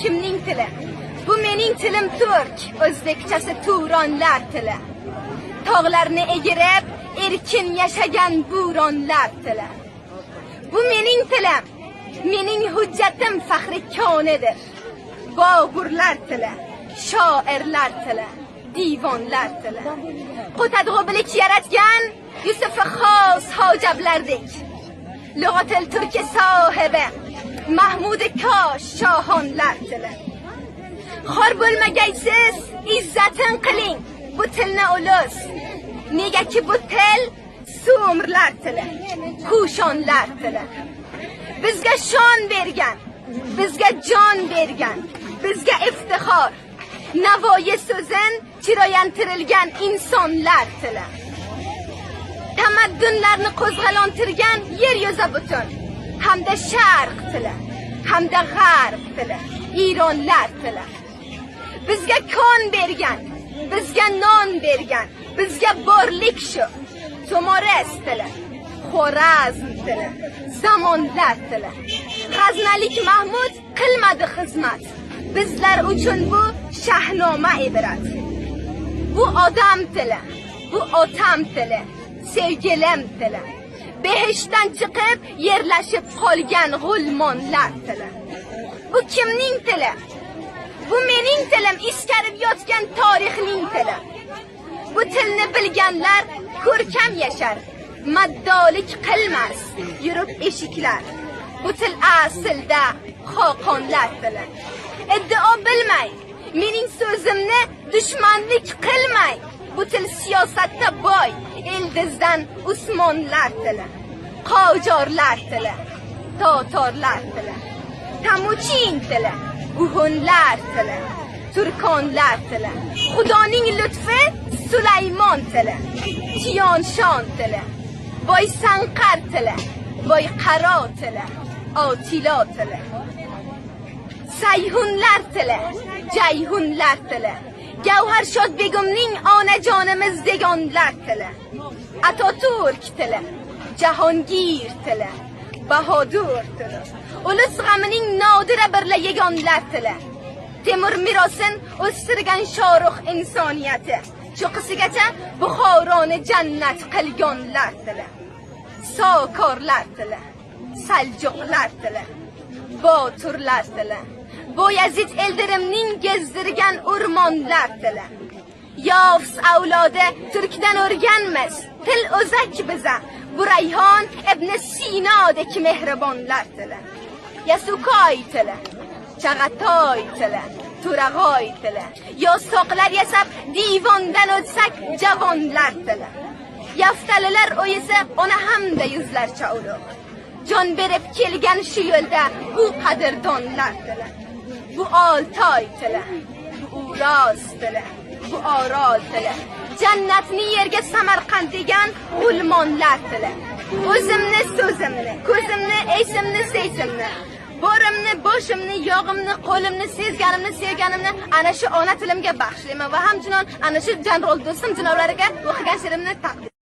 kimning tili bu mening tilim turk o'zbekchasi turonlar tili tog'larni egirib erkin yashagan bo'ronlar tili bu mening tilim mening hujjatim faxri konidir boburlar tili shoirlar tili divonlar tili qo'tadg'u bilik yaratgan yusufi xos hojablardek lug'atil turki sohibi mahmud kosh shohonlar tili. Xor bo'lmagaysiz izzatin qiling bu tilni ulus. Negaki bu til sumirlar tili kushonlar tili. Bizga shon bergan bizga jon bergan bizga iftixor. Navoiy so'zin chiroyantirilgan insonlar tili. Tamaddunlarni qo'zg'alontirgan yer yuzi butun. Hamda sharq tili hamda g'arb tili ironlar tili bizga kon bergan bizga non bergan bizga borlik shu to'mores tili xo'razm tili zamonlar tili g'aznalik mahmud qilmadi xizmat bizlar uchun bu shahnoma ibrat. Bu odam tili bu otam tili sevgilim tili behishdan chiqib yerlashib qolgan g'ulmonlar tili. Bu kimning tili? Bu mening tilim iskarib yotgan tarixning tili. Bu tilni bilganlar ko'rkam yashar maddolik qilmas yurib eshiklar. Bu til aslida xoqonlar tili. Iddao bilmay mening so'zimni dushmanlik qilmay بوتن سیاست ده بای ایل دزدن اسمان لرتله قاجار لرتله تاتار لرتله تموچین تله گوهن لرتله ترکان لرتله خدا نین لطفه سلیمان تله جیان شان تله بای سنقر تله بای قرا تله آتیلا تله. سیهون لرتله جیهون لرتله. Gavharshod begumning onajonimiz degonlar tili. Ataturk tili. Jahongir tili. Bahodur tili. Ulus g'amining nodira birla yegonlar tili. Temur merosin o'stirgan shoruh insoniyati. Cho'qqisigacha buxoroni jannat qilgonlar tili. Sokorlar tili. Saljuqlar tili. Boturlar tili. Boyazid eldirimning gezdirgan o'rmonlar tili. Yofs avlodi turkdan o'rganmiz til o'zak biza. Burayhon ibn sinodek mehribonlar tili. Yasukoy tili chag'atoy tili to'rag'oy tili. Yostoqlar yasab divondan o'tsak javonlar tili. Yaftalilar o'yisi ona hamda yuzlarcha ulug' jon berib kelgan shu yo'lda bu qadrdonlar tili. Bu oltoy tili bu uroz tili bu orol tili jannatni yerga samarqand degan g'ulmonlar tili o'zimni so'zimni ko'zimni esimni sezimni borimni boshimni yog'imni qo'limni sezganimni sevganimni ana shu ona tilimga bag'ishlayman va hamjinon ana shu janrol do'stim jinovlariga o'qigan she'rimni taqdim